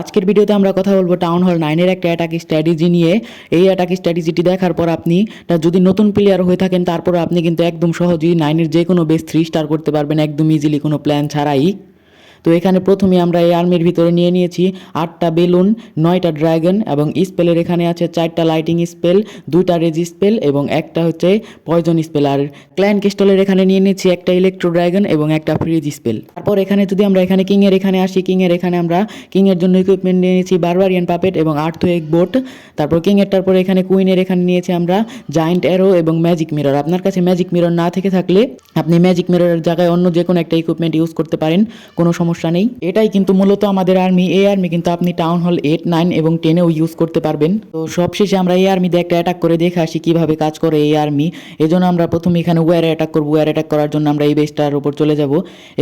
আজকের ভিডিওতে আমরা কথা বলব টাউন হল নাইনের একটা অ্যাটাক স্ট্র্যাটেজি নিয়ে। এই অ্যাটাক স্ট্র্যাটেজিটি দেখার পর আপনি যদি নতুন প্লেয়ার হয়ে থাকেন তারপর আপনি কিন্তু একদম সহজেই নাইনের যে কোনো বেস থ্রি স্টার করতে পারবেন, একদম ইজিলি কোনো প্ল্যান ছাড়াই। তো এখানে প্রথমে আমরা এই আর্মির ভিতরে নিয়ে নিয়েছি আটটা বেলুন, নয়টা ড্রাগন এবং স্পেলের এখানে আছে চারটা লাইটিং স্পেল, দুইটা রেজ স্পেল এবং একটা হচ্ছে পয়জন স্পেল। আর ক্ল্যান ক্রিস্টলের এখানে নিয়ে নিয়েছি একটা ইলেকট্রো ড্রাগন এবং একটা ফ্রিজ স্পেল। তারপর এখানে যদি আমরা এখানে কিংয়ের এখানে আসি, কিংয়ের এখানে আমরা কিংয়ের জন্য ইকুইপমেন্ট নিয়ে নিয়েছি বারবারিয়ান পাপেট এবং আর্থ এক বোট। তারপর কিংয়ের তারপর এখানে কুইনের এখানে নিয়েছি আমরা জায়েন্ট অ্যারো এবং ম্যাজিক মিরর। আপনার কাছে ম্যাজিক মিরর না থেকে থাকলে আপনি ম্যাজিক মিররের জায়গায় অন্য যে কোনো একটা ইকুইপমেন্ট ইউজ করতে পারেন, কোনো সমস্যা নেই। এটাই কিন্তু মূলত আমাদের আর্মি এই আর্মি কিন্তু আপনি টাউন হল এইট নাইন এবং টেনেও ইউজ করতে পারবেন। তো সবশেষে আমরা এই আর্মিতে একটা অ্যাটাক করে দেখে আসি কীভাবে কাজ করে এই আর্মি এই জন্য আমরা প্রথমে এখানে ওয়ারে অ্যাটাক করব। ওয়ার অ্যাটাক করার জন্য আমরা এই বেসটার উপর চলে যাব।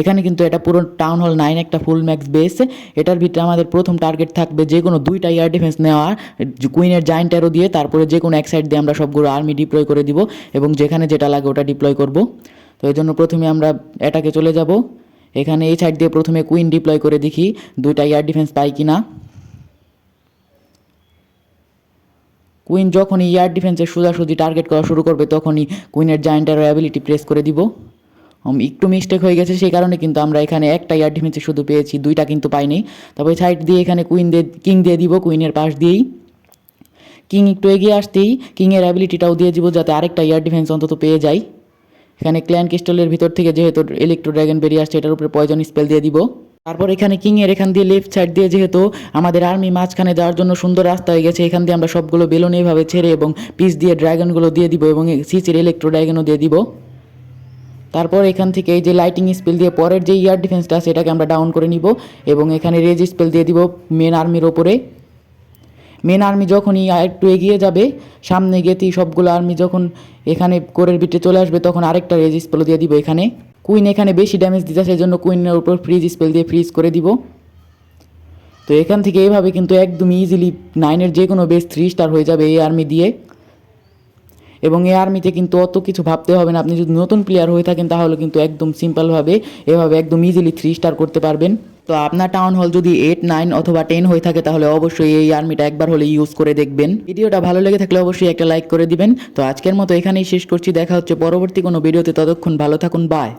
এখানে কিন্তু এটা পুরো টাউন হল নাইন একটা ফুল ম্যাক্স বেস এটার ভিতরে আমাদের প্রথম টার্গেট থাকবে যে কোনো দুইটা এয়ার ডিফেন্স নেওয়া কুইনের জায়েন্ট দিয়ে, তারপরে যে কোনো এক সাইড দিয়ে আমরা সবগুলো আর্মি ডিপ্লয় করে দিব এবং যেখানে যেটা লাগে ওটা ডিপ্লয় করব। তো এই জন্য প্রথমে আমরা অ্যাটাকে চলে যাব। এখানে এই সাইড দিয়ে প্রথমে কুইন ডিপ্লয় করে দেখি, দুইটা এয়ার ডিফেন্স পাই কি না কুইন যখনই এয়ার ডিফেন্সের সোজাসুজি টার্গেট করা শুরু করবে, তখনই কুইনের জায়েন্টের অ্যাবিলিটি প্রেস করে দিব। একটু মিস্টেক হয়ে গেছে, সেই কারণে কিন্তু আমরা এখানে একটা এয়ার ডিফেন্সে শুধু পেয়েছি, দুইটা কিন্তু পাইনি। তবে সাইড দিয়ে এখানে কুইন দিয়ে কিং দিয়ে দিব কুইনের পাশ দিয়েই। কিং একটু এগিয়ে আসতেই কিংয়ের অ্যাবিলিটিটাও দিয়ে দিব, যাতে আরেকটা এয়ার ডিফেন্স অন্তত পেয়ে যায় এখানে ক্ল্যান ক্রিস্টলের ভিতর থেকে যেহেতু ইলেকট্রো ড্রাগন বেরিয়ে আসছে, এটার উপরে পয়জন স্পেল দিয়ে দিব। তারপর এখানে কিংয়ের এখান দিয়ে লেফট সাইড দিয়ে যেহেতু আমাদের আর্মি মাঝখানে যাওয়ার জন্য সুন্দর রাস্তা হয়ে গেছে, এখান দিয়ে আমরা সবগুলো বেলুন এইভাবে ছেড়ে এবং পিস দিয়ে ড্রাগনগুলো দিয়ে দিব এবং সিসির ইলেকট্রো ড্রাগনও দিয়ে দিব। তারপর এখান থেকে এই যে লাইটিং স্পেল দিয়ে পরের যে ইয়ার ডিফেন্সটা সেটাকে আমরা ডাউন করে নিব এবং এখানে রেজ স্পেল দিয়ে দিব মেন আর্মির ওপরে। মেন আর্মি যখনই একটু এগিয়ে যাবে, সামনে গেতেই সবগুলো আর্মি যখন এখানে কোরের বিটে চলে আসবে, তখন আরেকটা রেজ স্পেল দিয়ে দিব এখানে। কুইন এখানে বেশি ড্যামেজ দিতে সেই জন্য কুইনের উপর ফ্রিজ স্পেল দিয়ে ফ্রিজ করে দিব। তো এখান থেকে এইভাবে কিন্তু একদম ইজিলি নাইনের যে কোনো বেস থ্রি স্টার হয়ে যাবে এই আর্মি দিয়ে। এবং এই আর্মিতে কিন্তু অত কিছু ভাবতে হবে না। আপনি যদি নতুন প্লেয়ার হয়ে থাকেন, তাহলে কিন্তু একদম সিম্পলভাবে এভাবে একদম ইজিলি থ্রি স্টার করতে পারবেন। তো আপনার টাউন হল যদি এইট নাইন অথবা টেন হয়ে থাকে, তাহলে অবশ্যই এই আর্মিটা একবার হলে ইউজ করে দেখবেন। ভিডিওটা ভালো লেগে থাকলে অবশ্যই একটা লাইক করে দিবেন। তো আজকের মতো এখানেই শেষ করছি। দেখা হচ্ছে পরবর্তী কোনো ভিডিওতে। ততক্ষণ ভালো থাকুন। বাই